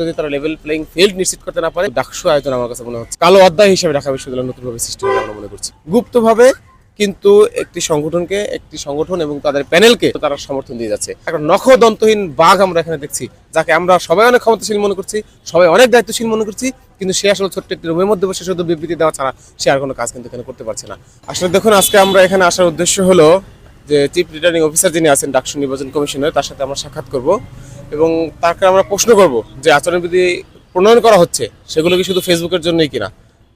যদি তারা level playing field নিশ্চিত করতে না পারে, ডাকসু আয়োজন আমার কাছে মনে হচ্ছে। কালো অধ্যায় হিসেবে ঢাকা বিশ্ববিদ্যালয় নতুনভাবে সৃষ্টি হবে আমরা মনে করছি। গুপ্তভাবে কিন্তু একটি সংগঠনকে, একটি সংগঠন এবং তাদের প্যানেলকে তারা সমর্থন দিয়ে যাচ্ছে। একটা নখদন্তহীন বাঘ আমরা এখানে দেখছি, যাকে আমরা সবাই অনেক ক্ষমতাশীল মনে করছি, সবাই অনেক দায়িত্বশীল মনে করছি, কিন্তু সে আসলে ছোট্ট একটি রুমের মধ্যে বসে শুধু বিবৃতি দেওয়া ছাড়া সে আর কোনো কাজ কিন্তু এখানে করতে পারছে না। আসলে দেখুন, আজকে আমরা এখানে আসার উদ্দেশ্য হলো যে চিফ রিটার্নিং অফিসার যিনি আছেন ডাকসু নির্বাচন কমিশনের, তার সাথে আমরা সাক্ষাৎ করব এবং তাকে আমরা প্রশ্ন করব যে আচরণবিধি প্রণয়ন করা হচ্ছে, সেগুলো কি শুধু ফেসবুকের জন্যই কিনা?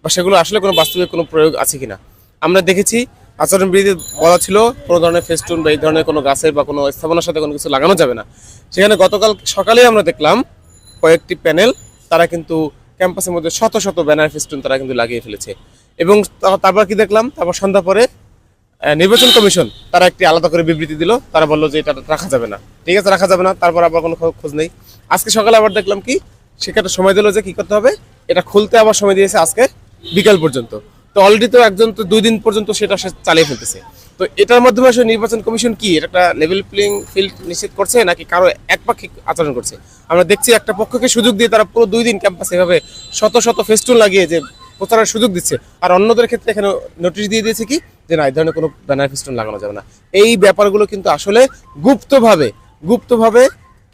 বা সেগুলো আসলে কোনো বাস্তবিক কোনো প্রয়োগ আছে কিনা? আমরা দেখেছি আচরণবিধি বলা ছিল কোনো ধরনের ফেস্টুন বা এই ধরনের কোনো গাছের বা কোনো স্থাপনার সাথে কোনো কিছু লাগানো যাবে না। সেখানে গতকাল সকালেই আমরা দেখলাম কয়েকটি প্যানেল, তারা কিন্তু ক্যাম্পাসের মধ্যে শত শত ব্যানার ফেস্টুন তারা কিন্তু লাগিয়ে ফেলেছে। এবং তারপর কি দেখলাম? তারপর সন্ধ্যা পরে নির্বাচন কমিশন তারা একটি আলাদা করে বিবৃতি দিল। তারা বলল যে এটা রাখা যাবে না। ঠিক আছে, রাখা যাবে না, তারপর আবার কোনো খোঁজ নেই। আজকে সকালে আবার দেখলাম কি সেখানে সময় দিল যে কি করতে হবে, এটা খুলতে আবার সময় দিয়েছে আজকে বিকাল পর্যন্ত। তো অলরেডি তো একজন তো দুই দিন পর্যন্ত সেটা সে চালিয়ে ফেলতেছে। তো এটার মাধ্যমে আসলে নির্বাচন কমিশন কি, এটা একটা লেভেল প্লেইং ফিল্ড নিশ্চিত করছে নাকি কারও একপাক্ষিক আচরণ করছে? আমরা দেখছি একটা পক্ষকে সুযোগ দিয়ে তারা পুরো দুই দিন ক্যাম্পাসে এভাবে শত শত ফেস্টুন লাগিয়ে যে প্রচারের সুযোগ দিচ্ছে। আর অন্যদের ক্ষেত্রে এখানে নোটিশ দিয়ে দিয়েছে কি যে না, এই ধরনের কোনো ব্যানার ফেস্টুন লাগানো যাবে না। এই ব্যাপারগুলো কিন্তু আসলে গুপ্তভাবে গুপ্তভাবে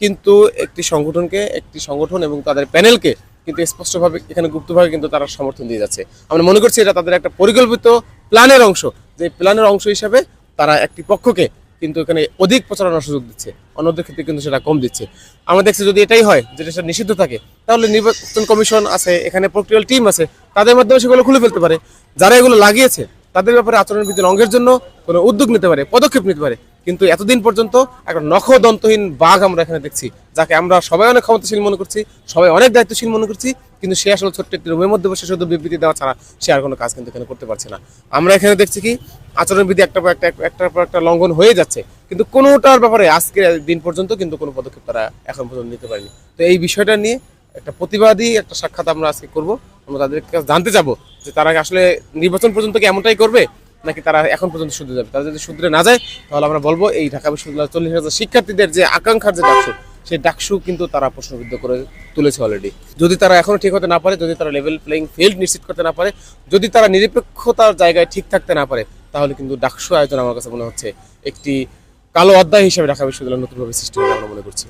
কিন্তু একটি সংগঠনকে, একটি সংগঠন এবং তাদের প্যানেলকে কিন্তু স্পষ্টভাবে এখানে গুপ্তভাবে কিন্তু তারা সমর্থন দিয়ে যাচ্ছে। আমরা মনে করছি এটা তাদের একটা পরিকল্পিত প্ল্যানের অংশ। যে প্ল্যানের অংশ হিসাবে তারা একটি পক্ষকে কিন্তু এখানে অধিক প্রচারণার সুযোগ দিচ্ছে। অন্যদের ক্ষেত্রে কিন্তু সেটা কম দিচ্ছে। আমরা দেখছি যদি এটাই হয় যেটা সেটা নিষিদ্ধ থাকে, তাহলে নির্বাচন কমিশন আছে, এখানে প্রক্রিয়াল টিম আছে, তাদের মাধ্যমে সেগুলো খুলে ফেলতে পারে। যারা এগুলো লাগিয়েছে তাদের ব্যাপারে আচরণবিধি রঙের জন্য কোনো উদ্যোগ নিতে পারে, পদক্ষেপ নিতে পারে। কিন্তু এতদিন পর্যন্ত একটা নখদন্তহীন বাঘ আমরা এখানে দেখছি, যাকে আমরা সবাই অনেক ক্ষমতাশীল মনে করছি, সবাই অনেক দায়িত্বশীল মনে করছি, কিন্তু সে আসলে ছোট্ট একটি রুমের মধ্যে বসে শুধু বিবৃতি দেওয়া ছাড়া সে আর কোনো কাজ কিন্তু এখানে করতে পারছে না। আমরা এখানে দেখছি কি আচরণবিধি একটা পর একটা, একটার পর একটা লঙ্ঘন হয়ে যাচ্ছে, কিন্তু কোনোটার ব্যাপারে আজকে দিন পর্যন্ত কিন্তু কোনো পদক্ষেপ তারা এখন পর্যন্ত নিতে পারেনি। তো এই বিষয়টা নিয়ে একটা প্রতিবাদী একটা সাক্ষাৎ আমরা আজকে করব, আমরা তাদের কাছে জানতে যাব যে তারা আসলে নির্বাচন পর্যন্ত কি এমনটাই করবে? নাকি তারা এখন পর্যন্ত শুধরে যাবে? তারা যদি শুধরে না যায়, তাহলে আমরা বলব এই ঢাকা বিশ্ববিদ্যালয়ের চল্লিশ হাজার শিক্ষার্থীদের যে আকাঙ্ক্ষার যে ডাকসু, সেই ডাকসু কিন্তু তারা প্রশ্নবিদ্ধ করে তুলেছে অলরেডি যদি তারা এখনও ঠিক হতে না পারে, যদি তারা লেভেল প্লেইং ফিল্ড নিশ্চিত করতে না পারে, যদি তারা নিরপেক্ষতার জায়গায় ঠিক থাকতে না পারে, তাহলে কিন্তু ডাকসু আয়োজন আমার কাছে মনে হচ্ছে একটি কালো অধ্যায় হিসেবে ঢাকা বিশ্ববিদ্যালয় নতুনভাবে সৃষ্টি হবে আমরা মনে করছি।